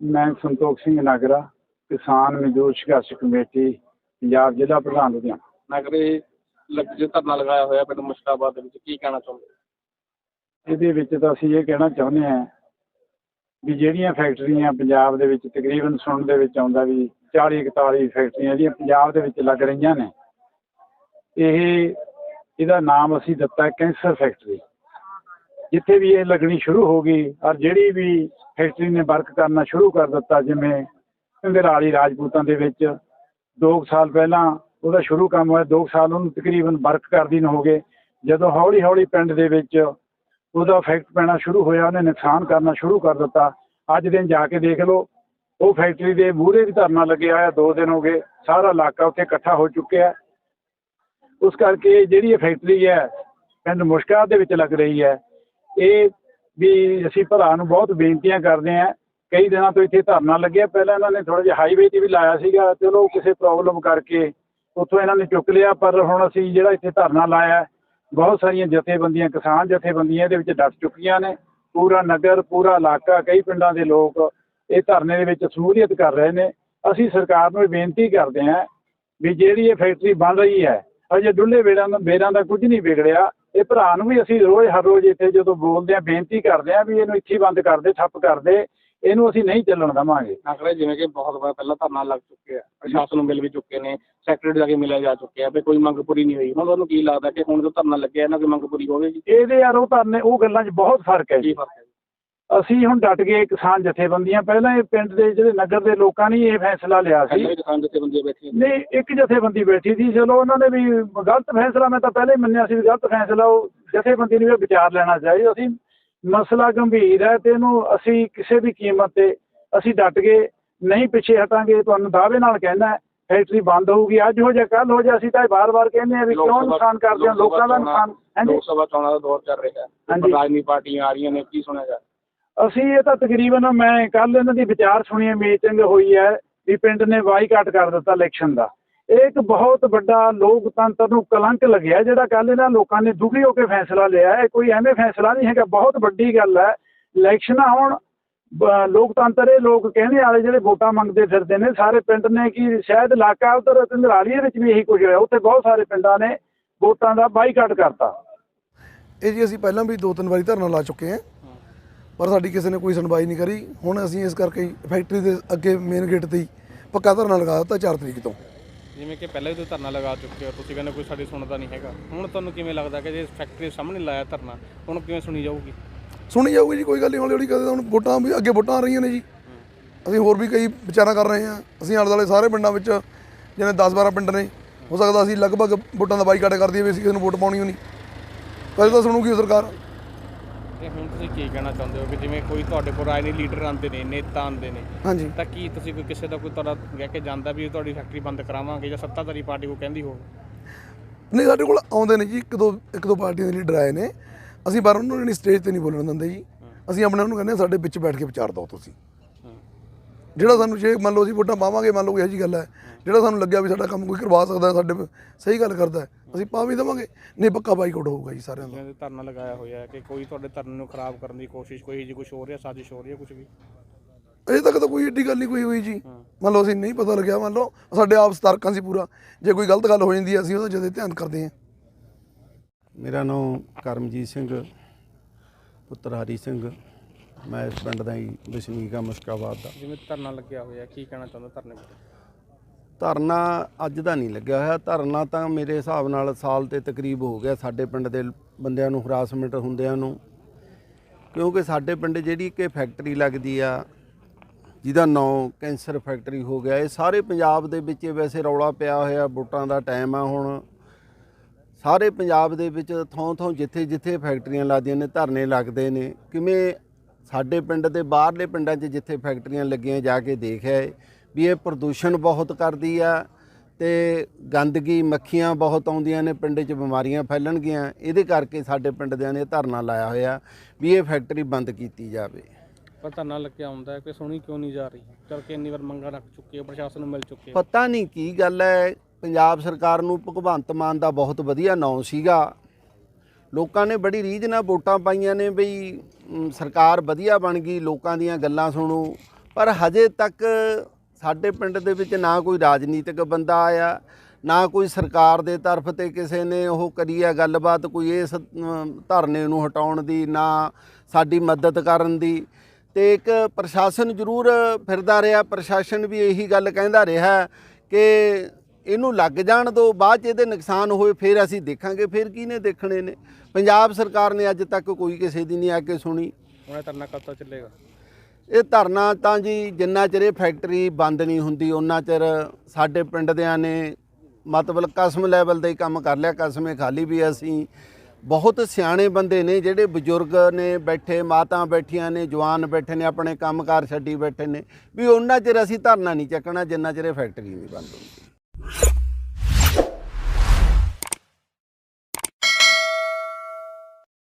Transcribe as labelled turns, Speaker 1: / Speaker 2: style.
Speaker 1: ਮੈਂ ਸੰਤੋਖ ਸਿੰਘ ਨਾਗਰਾ ਕਿਸਾਨ ਮਜ਼ਦੂਰ ਸੰਘਰਸ਼ ਕਮੇਟੀ ਪੰਜਾਬ ਜ਼ਿਲ੍ਹਾ ਪ੍ਰਧਾਨ ਲੁਧਿਆਣਾ
Speaker 2: ਨਗਰੇ ਲੱਗ ਜੋ ਧਰਨਾ ਲਗਾਇਆ ਹੋਇਆ ਪਿੰਡ ਮੁਸ਼ਕਾਬਾਦ ਦੇ ਵਿੱਚ ਕੀ ਕਹਿਣਾ ਚਾਹੁੰਦੇ?
Speaker 1: ਇਹਦੇ ਵਿੱਚ ਤਾਂ ਅਸੀਂ ਇਹ ਕਹਿਣਾ ਚਾਹੁੰਦੇ ਹਾਂ ਵੀ ਜਿਹੜੀਆਂ ਫੈਕਟਰੀਆਂ ਪੰਜਾਬ ਦੇ ਵਿੱਚ ਤਕਰੀਬਨ ਸੁਣਨ ਦੇ ਵਿੱਚ ਆਉਂਦਾ ਵੀ 40 41 ਫੈਕਟਰੀਆਂ ਜਿਹੜੀਆਂ ਪੰਜਾਬ ਦੇ ਵਿੱਚ ਲੱਗ ਰਹੀਆਂ ਨੇ ਇਹ ਇਹਦਾ ਨਾਮ ਅਸੀਂ ਦਿੱਤਾ ਕੈਂਸਰ ਫੈਕਟਰੀ ਜਿੱਥੇ ਵੀ ਇਹ ਲੱਗਣੀ ਸ਼ੁਰੂ ਹੋ ਗਈ ਔਰ ਜਿਹੜੀ ਵੀ ਫੈਕਟਰੀ ਨੇ ਵਰਕ ਕਰਨਾ ਸ਼ੁਰੂ ਕਰ ਦਿੱਤਾ ਜਿਵੇਂ ਘੰਗਰਾਲੀ ਰਾਜਪੂਤਾਂ ਦੇ ਵਿੱਚ 2 ਸਾਲ ਪਹਿਲਾਂ ਉਹਦਾ ਸ਼ੁਰੂ ਕੰਮ ਹੋਇਆ 2 ਸਾਲ ਉਹਨੂੰ ਤਕਰੀਬਨ ਵਰਕ ਕਰਦੀ ਨੂੰ ਹੋ ਗਏ। ਜਦੋਂ ਹੌਲੀ ਹੌਲੀ ਪਿੰਡ ਦੇ ਵਿੱਚ ਉਹਦਾ ਇਫੈਕਟ ਪੈਣਾ ਸ਼ੁਰੂ ਹੋਇਆ, ਉਹਨੇ ਨੁਕਸਾਨ ਕਰਨਾ ਸ਼ੁਰੂ ਕਰ ਦਿੱਤਾ। ਅੱਜ ਦਿਨ ਜਾ ਕੇ ਦੇਖ ਲਓ, ਉਹ ਫੈਕਟਰੀ ਦੇ ਮੂਹਰੇ ਵੀ ਧਰਨਾ ਲੱਗਿਆ ਹੋਇਆ 2 ਦਿਨ ਹੋ ਗਏ, ਸਾਰਾ ਇਲਾਕਾ ਉੱਥੇ ਇਕੱਠਾ ਹੋ ਚੁੱਕਿਆ। ਉਸ ਕਰਕੇ ਜਿਹੜੀ ਇਹ ਫੈਕਟਰੀ ਹੈ, ਪਿੰਡ ਮੁਸ਼ਕਾ ਦੇ ਵਿੱਚ ਲੱਗ ਰਹੀ ਹੈ, ਇਹ ਵੀ ਅਸੀਂ ਭਰਾ ਨੂੰ ਬਹੁਤ ਬੇਨਤੀਆਂ ਕਰਦੇ ਹਾਂ। ਕਈ ਦਿਨਾਂ ਤੋਂ ਇੱਥੇ ਧਰਨਾ ਲੱਗਿਆ। ਪਹਿਲਾਂ ਇਹਨਾਂ ਨੇ ਥੋੜਾ ਜਿਹਾ ਹਾਈਵੇ ਤੇ ਵੀ ਲਾਇਆ ਸੀਗਾ। ਚਲੋ ਕਿਸੇ ਪ੍ਰੋਬਲਮ ਕਰਕੇ ਉੱਥੋਂ ਇਹਨਾਂ ਨੇ ਚੁੱਕ ਲਿਆ। ਪਰ ਹੁਣ ਅਸੀਂ ਜਿਹੜਾ ਇੱਥੇ ਧਰਨਾ ਲਾਇਆ, ਬਹੁਤ ਸਾਰੀਆਂ ਜਥੇਬੰਦੀਆਂ, ਕਿਸਾਨ ਜਥੇਬੰਦੀਆਂ ਇਹਦੇ ਵਿੱਚ ਡਟ ਚੁੱਕੀਆਂ ਨੇ। ਪੂਰਾ ਨਗਰ, ਪੂਰਾ ਇਲਾਕਾ, ਕਈ ਪਿੰਡਾਂ ਦੇ ਲੋਕ ਇਹ ਧਰਨੇ ਦੇ ਵਿੱਚ ਸ਼ਮੂਲੀਅਤ ਕਰ ਰਹੇ ਨੇ। ਅਸੀਂ ਸਰਕਾਰ ਨੂੰ ਇਹ ਬੇਨਤੀ ਕਰਦੇ ਹਾਂ ਵੀ ਜਿਹੜੀ ਇਹ ਫੈਕਟਰੀ ਬਣ ਰਹੀ ਹੈ, ਅਜੇ ਡੁੱਲੇ ਬੇੜਾਂ ਦਾ ਬੇਰਾਂ ਦਾ ਕੁਝ ਨਹੀਂ ਵਿਗੜਿਆ। ਇਹ ਭਰਾ ਨੂੰ ਵੀ ਅਸੀਂ ਰੋਜ਼ ਹਰ ਰੋਜ਼ ਇੱਥੇ ਜਦੋਂ ਬੋਲਦੇ ਆ ਬੇਨਤੀ ਕਰਦੇ ਆ ਵੀ ਇਹਨੂੰ ਇੱਥੇ ਬੰਦ ਕਰ ਦੇ ਠੱਪ ਕਰ ਦੇ ਇਹਨੂੰ ਅਸੀਂ ਨਹੀਂ ਚੱਲਣ ਦੇਵਾਂਗੇ।
Speaker 2: ਨਗਰੇ ਜਿਵੇਂ ਕਿ ਬਹੁਤ ਵਾਰ ਪਹਿਲਾਂ ਧਰਨਾ ਲੱਗ ਚੁੱਕੇ ਆ ਪ੍ਰਸ਼ਾਸਨ ਨੂੰ ਮਿਲ ਵੀ ਚੁੱਕੇ ਨੇ ਸੈਕਟਰੀ ਜਾ ਕੇ ਮਿਲਿਆ ਜਾ ਚੁੱਕਿਆ ਵੀ ਕੋਈ ਮੰਗ ਪੂਰੀ ਨਹੀਂ ਹੋਈ। ਹੁਣ ਤੁਹਾਨੂੰ ਕੀ ਲੱਗਦਾ ਕਿ ਹੁਣ ਜੋ ਧਰਨਾ ਲੱਗਿਆ ਇਹਨਾਂ ਦੀ ਮੰਗ ਪੂਰੀ ਹੋਵੇਗੀ?
Speaker 1: ਇਹਦੇ ਯਾਰ ਉਹ ਧਰਨੇ ਉਹ ਗੱਲਾਂ 'ਚ ਬਹੁਤ ਫ਼ਰਕ ਹੈ ਜੀ। ਅਸੀਂ ਹੁਣ ਡਟ ਗਏ ਕਿਸਾਨ ਜਥੇਬੰਦੀਆਂ। ਪਹਿਲਾਂ ਇਹ ਪਿੰਡ ਦੇ ਜਿਹੜੇ ਨਗਰ ਦੇ ਲੋਕਾਂ ਨੇ ਇਹ ਫੈਸਲਾ ਲਿਆ ਸੀ।
Speaker 2: ਕਿਸਾਨ ਜਥੇਬੰਦੀਆਂ ਬੈਠੀਆਂ
Speaker 1: ਨਹੀਂ ਇੱਕ ਜਥੇਬੰਦੀ ਬੈਠੀ ਸੀ। ਚਲੋ ਉਹਨਾਂ ਨੇ ਵੀ ਗਲਤ ਫੈਸਲਾ ਮੈਂ ਤਾਂ ਪਹਿਲੇ ਹੀ ਮੰਨਿਆ ਸੀ ਵੀ ਗਲਤ ਫੈਸਲਾ ਉਹ ਜਥੇਬੰਦੀ ਨੂੰ ਵੀ ਵਿਚਾਰ ਲੈਣਾ ਚਾਹੀਦਾ। ਅਸੀਂ ਮਸਲਾ ਗੰਭੀਰ ਹੈ ਤੇ ਇਹਨੂੰ ਅਸੀਂ ਕਿਸੇ ਵੀ ਕੀਮਤ ਤੇ ਅਸੀਂ ਡਟ ਗਏ ਨਹੀਂ ਪਿੱਛੇ ਹਟਾਂਗੇ ਤੁਹਾਨੂੰ ਦਾਅਵੇ ਨਾਲ ਕਹਿਣਾ ਫੈਕਟਰੀ ਬੰਦ ਹੋਊਗੀ। ਅੱਜ ਹੋ ਜਾ ਕੱਲ ਹੋ ਜਾ ਅਸੀਂ ਤਾਂ ਬਾਰ-ਬਾਰ ਕਹਿੰਦੇ ਆ ਵੀ ਕਿਉਂ ਨੁਕਸਾਨ ਕਰਦੇ ਹੋ?
Speaker 2: ਲੋਕ
Speaker 1: ਦਾ ਨੁਕਸਾਨ
Speaker 2: ਲੋਕ ਸਭਾ ਚੋਣਾਂ ਦਾ ਦੌਰ ਚੱਲ ਰਿਹਾ ਹੈ।
Speaker 1: ਹਾਂਜੀ।
Speaker 2: ਰਾਜਨੀਤੀ ਪਾਰਟੀਆਂ ਆ ਰਹੀਆਂ ਨੇ ਕੀ ਸੁਣਿਆ ਜਾ
Speaker 1: ਅਸੀਂ ਇਹ ਤਾਂ ਤਕਰੀਬਨ ਮੈਂ ਕੱਲ ਇਹਨਾਂ ਦੀ ਵਿਚਾਰ ਸੁਣੀ ਮੀਟਿੰਗ ਹੋਈ ਹੈ ਵੀ ਪਿੰਡ ਨੇ ਬਾਈਕਾਟ ਕਰ ਦਿੱਤਾ ਇਲੈਕਸ਼ਨ ਦਾ। ਇਹ ਇੱਕ ਬਹੁਤ ਵੱਡਾ ਲੋਕਤੰਤਰ ਨੂੰ ਕਲੰਕ ਲੱਗਿਆ ਜਿਹੜਾ ਕੱਲ ਇਹਨਾਂ ਲੋਕਾਂ ਨੇ ਦੁਖੀ ਹੋ ਕੇ ਫੈਸਲਾ ਲਿਆ ਹੈ। ਕੋਈ ਐਵੇਂ ਫੈਸਲਾ ਨਹੀਂ ਹੈਗਾ, ਬਹੁਤ ਵੱਡੀ ਗੱਲ ਹੈ। ਇਲੈਕਸ਼ਨਾਂ ਹੋਣ ਲੋਕਤੰਤਰ ਇਹ ਲੋਕ ਕਹਿੰਦੇ ਵਾਲੇ ਜਿਹੜੇ ਵੋਟਾਂ ਮੰਗਦੇ ਫਿਰਦੇ ਨੇ, ਸਾਰੇ ਪਿੰਡ ਨੇ ਕਿ ਸ਼ਾਇਦ ਇਲਾਕਾ ਉਧਰ ਘੰਗਰਾਲੀ ਦੇ ਵਿੱਚ ਵੀ ਇਹੀ ਕੁਝ ਹੋਇਆ ਉੱਥੇ ਬਹੁਤ ਸਾਰੇ ਪਿੰਡਾਂ ਨੇ ਵੋਟਾਂ ਦਾ ਬਾਈਕਾਟ ਕਰਤਾ।
Speaker 3: ਇਹ ਜੀ ਅਸੀਂ ਪਹਿਲਾਂ ਵੀ ਦੋ ਤਿੰਨ ਵਾਰੀ ਧਰਨਾ ਲਾ ਚੁੱਕੇ ਹਾਂ। ਪਰ ਸਾਡੀ ਕਿਸੇ ਨੇ ਕੋਈ ਸੁਣਵਾਈ ਨਹੀਂ ਕਰੀ। ਹੁਣ ਅਸੀਂ ਇਸ ਕਰਕੇ ਹੀ ਫੈਕਟਰੀ ਦੇ ਅੱਗੇ ਮੇਨ ਗੇਟ ਤੇ ਹੀ ਪੱਕਾ ਧਰਨਾ ਲਗਾ ਦਿੱਤਾ 4 ਤਰੀਕ ਤੋਂ।
Speaker 4: ਜਿਵੇਂ ਕਿ ਪਹਿਲਾਂ ਵੀ ਤੁਸੀਂ ਧਰਨਾ ਲਗਾ ਚੁੱਕੇ ਹੋ ਤੁਸੀਂ ਕਹਿੰਦੇ ਕੋਈ ਸਾਡੀ ਸੁਣਦਾ ਨਹੀਂ ਹੈਗਾ। ਹੁਣ ਤੁਹਾਨੂੰ ਕਿਵੇਂ ਲੱਗਦਾ ਕਿ ਜੇ ਫੈਕਟਰੀ ਸਾਹਮਣੇ ਲਾਇਆ ਧਰਨਾ ਹੁਣ ਕਿਵੇਂ ਸੁਣੀ ਜਾਊਗੀ?
Speaker 3: ਸੁਣੀ ਜਾਊਗੀ ਜੀ ਕੋਈ ਗੱਲ ਨਹੀਂ ਹੌਲੀ ਹੌਲੀ ਕਦੇ ਹੁਣ ਵੋਟਾਂ ਵੀ ਅੱਗੇ ਵੋਟਾਂ ਆ ਰਹੀਆਂ ਨੇ ਜੀ। ਅਸੀਂ ਹੋਰ ਵੀ ਕਈ ਵਿਚਾਰਾਂ ਕਰ ਰਹੇ ਹਾਂ। ਅਸੀਂ ਆਲੇ ਦੁਆਲੇ ਸਾਰੇ ਪਿੰਡਾਂ ਵਿੱਚ ਜਿਵੇਂ 10 12 ਪਿੰਡ ਨੇ ਹੋ ਸਕਦਾ ਅਸੀਂ ਲਗਭਗ ਵੋਟਾਂ ਦਾ ਬਾਈਕਾਟ ਕਰ ਦਈਏ ਵੀ ਅਸੀਂ ਕਿਸੇ ਨੂੰ ਵੋਟ ਪਾਉਣੀ ਹੋਣੀ। ਕਦੇ ਤਾਂ ਸੁਣੂਗੀ ਸਰਕਾਰ।
Speaker 4: ਤੇ ਹੁਣ ਤੁਸੀਂ ਕੀ ਕਹਿਣਾ ਚਾਹੁੰਦੇ ਹੋ ਕਿ ਜਿਵੇਂ ਕੋਈ ਤੁਹਾਡੇ ਕੋਲ ਰਾਜਨੀਤੀ ਲੀਡਰ ਆਉਂਦੇ ਨੇ ਨੇਤਾ ਆਉਂਦੇ ਨੇ
Speaker 3: ਹਾਂਜੀ।
Speaker 4: ਤਾਂ ਕੀ ਤੁਸੀਂ ਕੋਈ ਕਿਸੇ ਦਾ ਕੋਈ ਤੁਹਾਡਾ ਕਹਿ ਕੇ ਜਾਂਦਾ ਵੀ ਤੁਹਾਡੀ ਫੈਕਟਰੀ ਬੰਦ ਕਰਾਵਾਂਗੇ ਜਾਂ ਸੱਤਾਧਾਰੀ ਪਾਰਟੀ ਕੋ ਕਹਿੰਦੀ ਹੋਵੇ?
Speaker 3: ਨਹੀਂ ਸਾਡੇ ਕੋਲ ਆਉਂਦੇ ਨੇ ਜੀ ਇੱਕ ਦੋ ਇੱਕ ਦੋ ਪਾਰਟੀਆਂ ਦੇ ਲੀਡਰ ਆਏ ਨੇ। ਅਸੀਂ ਪਰ ਉਹਨਾਂ ਨੂੰ ਨਹੀਂ ਸਟੇਜ ਤੇ ਨਹੀਂ ਬੋਲਣ ਦਿੰਦੇ ਜੀ। ਅਸੀਂ ਆਪਣੇ ਨੂੰ ਕਹਿੰਦੇ ਸਾਡੇ ਵਿੱਚ ਬੈਠ ਕੇ ਵਿਚਾਰ ਦਿਓ ਤੁਸੀਂ। ਜਿਹੜਾ ਸਾਨੂੰ ਜੇ ਮੰਨ ਲਓ ਅਸੀਂ ਵੋਟਾਂ ਪਾਵਾਂਗੇ ਮੰਨ ਲਓ ਇਹੋ ਜੀ ਗੱਲ ਹੈ ਜਿਹੜਾ ਸਾਨੂੰ ਲੱਗਿਆ ਵੀ ਸਾਡਾ ਕੰਮ ਕੋਈ ਕਰਵਾ ਸਕਦਾ ਸਾਡੇ ਸਹੀ ਗੱਲ ਕਰਦਾ ਅਸੀਂ ਪਾ ਵੀ ਦੇਵਾਂਗੇ। ਨਹੀਂ ਪੱਕਾ ਬਾਈਕਾਟ ਹੋਊਗਾ ਜੀ ਸਾਰਿਆਂ ਦਾ।
Speaker 4: ਧਰਨਾ ਲਗਾਇਆ ਹੋਇਆ ਹੈ ਕਿ ਕੋਈ ਤੁਹਾਡੇ ਧਰਨੇ ਨੂੰ ਖਰਾਬ ਕਰਨ ਦੀ ਕੋਸ਼ਿਸ਼ ਕੋਈ ਜੀ ਕੁਝ ਹੋ ਰਿਹਾ ਸਾਜ਼ਿਸ਼ ਹੋ ਰਹੀ ਹੈ ਕੁਝ ਵੀ?
Speaker 3: ਅਜੇ ਤੱਕ ਤਾਂ ਕੋਈ ਏਡੀ ਗੱਲ ਨਹੀਂ ਕੋਈ ਹੋਈ ਜੀ। ਮੰਨ ਲਓ ਅਸੀਂ ਨਹੀਂ ਪਤਾ ਲੱਗਿਆ ਮੰਨ ਲਓ ਸਾਡੇ ਆਪ ਸਤਰਕਾਂ ਸੀ ਪੂਰਾ। ਜੇ ਕੋਈ ਗਲਤ ਗੱਲ ਹੋ ਜਾਂਦੀ ਹੈ ਅਸੀਂ ਉਹਦਾ ਜਦੇ ਧਿਆਨ ਕਰਦੇ ਹਾਂ।
Speaker 5: ਮੇਰਾ ਨਾਮ ਕਰਮਜੀਤ ਸਿੰਘ ਪੁੱਤਰ ਹਰੀ ਸਿੰਘ। ਮੈਂ ਇਸ ਪਿੰਡ ਦਾ ਹੀ ਵਸਨੀਕ ਮੁਸ਼ਕਾਬਾਦ ਦਾ।
Speaker 4: ਜਿਵੇਂ ਧਰਨਾ ਲੱਗਿਆ ਹੋਇਆ ਕੀ ਕਹਿਣਾ ਚਾਹੁੰਦਾ ਧਰਨੇ ਬਾਰੇ?
Speaker 5: ਧਰਨਾ ਅੱਜ ਦਾ ਨਹੀਂ ਲੱਗਿਆ ਹੋਇਆ। ਧਰਨਾ ਤਾਂ ਮੇਰੇ ਹਿਸਾਬ ਨਾਲ ਸਾਲ ਤੇ ਤਕਰੀਬ ਹੋ ਗਿਆ ਸਾਡੇ ਪਿੰਡ ਦੇ ਬੰਦਿਆਂ ਨੂੰ ਹਰਾਸਮੈਂਟ ਹੁੰਦਿਆਂ ਨੂੰ। ਕਿਉਂਕਿ ਸਾਡੇ ਪਿੰਡ ਜਿਹੜੀ ਕਿ ਫੈਕਟਰੀ ਲੱਗਦੀ ਆ ਜਿਹਦਾ ਨਾਂ ਕੈਂਸਰ ਫੈਕਟਰੀ ਹੋ ਗਿਆ ਇਹ ਸਾਰੇ ਪੰਜਾਬ ਦੇ ਵਿੱਚ ਇਹ ਵੈਸੇ ਰੌਲਾ ਪਿਆ ਹੋਇਆ ਵੋਟਾਂ ਦਾ ਟਾਈਮ ਆ ਹੁਣ। ਸਾਰੇ ਪੰਜਾਬ ਦੇ ਵਿੱਚ ਥੋਂ ਥੋਂ ਜਿੱਥੇ ਜਿੱਥੇ ਫੈਕਟਰੀਆਂ ਲੱਗਦੀਆਂ ਨੇ ਧਰਨੇ ਲੱਗਦੇ ਨੇ। ਕਿਵੇਂ ਸਾਡੇ ਪਿੰਡ ਦੇ ਬਾਹਰਲੇ ਪਿੰਡਾਂ 'ਚ ਜਿੱਥੇ ਫੈਕਟਰੀਆਂ ਲੱਗੀਆਂ ਜਾ ਕੇ ਦੇਖਿਆ ਵੀ ਇਹ ਪ੍ਰਦੂਸ਼ਣ ਬਹੁਤ ਕਰਦੀ ਆ ਤੇ ਗੰਦਗੀ ਮੱਖੀਆਂ ਬਹੁਤ ਆਉਂਦੀਆਂ ਨੇ ਪਿੰਡ 'ਚ ਬਿਮਾਰੀਆਂ ਫੈਲਣਗੀਆਂ। ਇਹਦੇ ਕਰਕੇ ਸਾਡੇ ਪਿੰਡ ਦਿਆਂ ਨੇ ਧਰਨਾ ਲਾਇਆ ਹੋਇਆ ਵੀ ਇਹ ਫੈਕਟਰੀ ਬੰਦ ਕੀਤੀ ਜਾਵੇ।
Speaker 4: ਪਰ ਧਰਨਾ ਲੱਗਿਆ ਹੁੰਦਾ ਕਿ ਸੁਣੀ ਕਿਉਂ ਨਹੀਂ ਜਾ ਰਹੀ? ਚਲ ਕੇ ਇੰਨੀ ਵਾਰ ਮੰਗਾਂ ਰੱਖ ਚੁੱਕੇ ਪ੍ਰਸ਼ਾਸਨ ਨੂੰ ਮਿਲ ਚੁੱਕੇ
Speaker 5: ਪਤਾ ਨਹੀਂ ਕੀ ਗੱਲ ਹੈ ਪੰਜਾਬ ਸਰਕਾਰ ਨੂੰ ਭਗਵੰਤ ਮਾਨ ਦਾ ਬਹੁਤ ਵਧੀਆ ਨਾਂ ਸੀਗਾ। ਲੋਕਾਂ ਨੇ ਬੜੀ ਰੀਝ ਨਾਲ ਵੋਟਾਂ ਪਾਈਆਂ ਨੇ ਬਈ ਸਰਕਾਰ ਵਧੀਆ ਬਣ ਗਈ, ਲੋਕਾਂ ਦੀਆਂ ਗੱਲਾਂ ਸੁਣੋ। ਪਰ ਹਜੇ ਤੱਕ ਸਾਡੇ ਪਿੰਡ ਦੇ ਵਿੱਚ ਨਾ ਕੋਈ ਰਾਜਨੀਤਿਕ ਬੰਦਾ ਆਇਆ, ਨਾ ਕੋਈ ਸਰਕਾਰ ਦੇ ਤਰਫ ਤੇ ਕਿਸੇ ਨੇ ਉਹ ਕਰੀ ਹੈ ਗੱਲਬਾਤ, ਕੋਈ ਇਸ ਧਰਨੇ ਨੂੰ ਹਟਾਉਣ ਦੀ, ਨਾ ਸਾਡੀ ਮਦਦ ਕਰਨ ਦੀ। ਤੇ ਇੱਕ ਪ੍ਰਸ਼ਾਸਨ ਜ਼ਰੂਰ ਫਿਰਦਾ ਰਿਹਾ, ਪ੍ਰਸ਼ਾਸਨ ਵੀ ਇਹੀ ਗੱਲ ਕਹਿੰਦਾ ਰਿਹਾ ਕਿ ਇਹਨੂੰ ਲੱਗ ਜਾਣ ਤੋਂ ਬਾਅਦ 'ਚ ਇਹਦੇ ਨੁਕਸਾਨ ਹੋਏ ਫਿਰ ਅਸੀਂ ਦੇਖਾਂਗੇ ਫਿਰ ਕਿਹਨੇ ਦੇਖਣੇ ਨੇ? ਪੰਜਾਬ ਸਰਕਾਰ ਨੇ ਅੱਜ ਤੱਕ ਕੋਈ ਕਿਸੇ ਦੀ ਨਹੀਂ ਆ ਕੇ ਸੁਣੀ।
Speaker 4: ਹੁਣ ਧਰਨਾ ਕਦ ਤੱਕ ਚੱਲੇਗਾ?
Speaker 5: ਇਹ ਧਰਨਾ ਤਾਂ ਜੀ ਜਿੰਨਾ ਚਿਰ ਇਹ ਫੈਕਟਰੀ ਬੰਦ ਨਹੀਂ ਹੁੰਦੀ ਉਹਨਾਂ ਚਿਰ ਸਾਡੇ ਪਿੰਡ ਦਿਆਂ ਨੇ ਮਤਲਬ ਕਸਮ ਲੈਵਲ ਦਾ ਹੀ ਕੰਮ ਕਰ ਲਿਆ ਕਸਮੇ ਖਾਲੀ ਵੀ ਅਸੀਂ। ਬਹੁਤ ਸਿਆਣੇ ਬੰਦੇ ਨੇ ਜਿਹੜੇ ਬਜ਼ੁਰਗ ਨੇ ਬੈਠੇ ਮਾਤਾ ਬੈਠੀਆਂ ਨੇ ਜਵਾਨ ਬੈਠੇ ਨੇ ਆਪਣੇ ਕੰਮਕਾਰ ਛੱਡੀ ਬੈਠੇ ਨੇ। ਵੀ ਉਹਨਾਂ ਚਿਰ ਅਸੀਂ ਧਰਨਾ ਨਹੀਂ ਚੱਕਣਾ ਜਿੰਨਾ ਚਿਰ ਇਹ ਫੈਕਟਰੀ ਨਹੀਂ ਬੰਦ ਹੁੰਦੀ।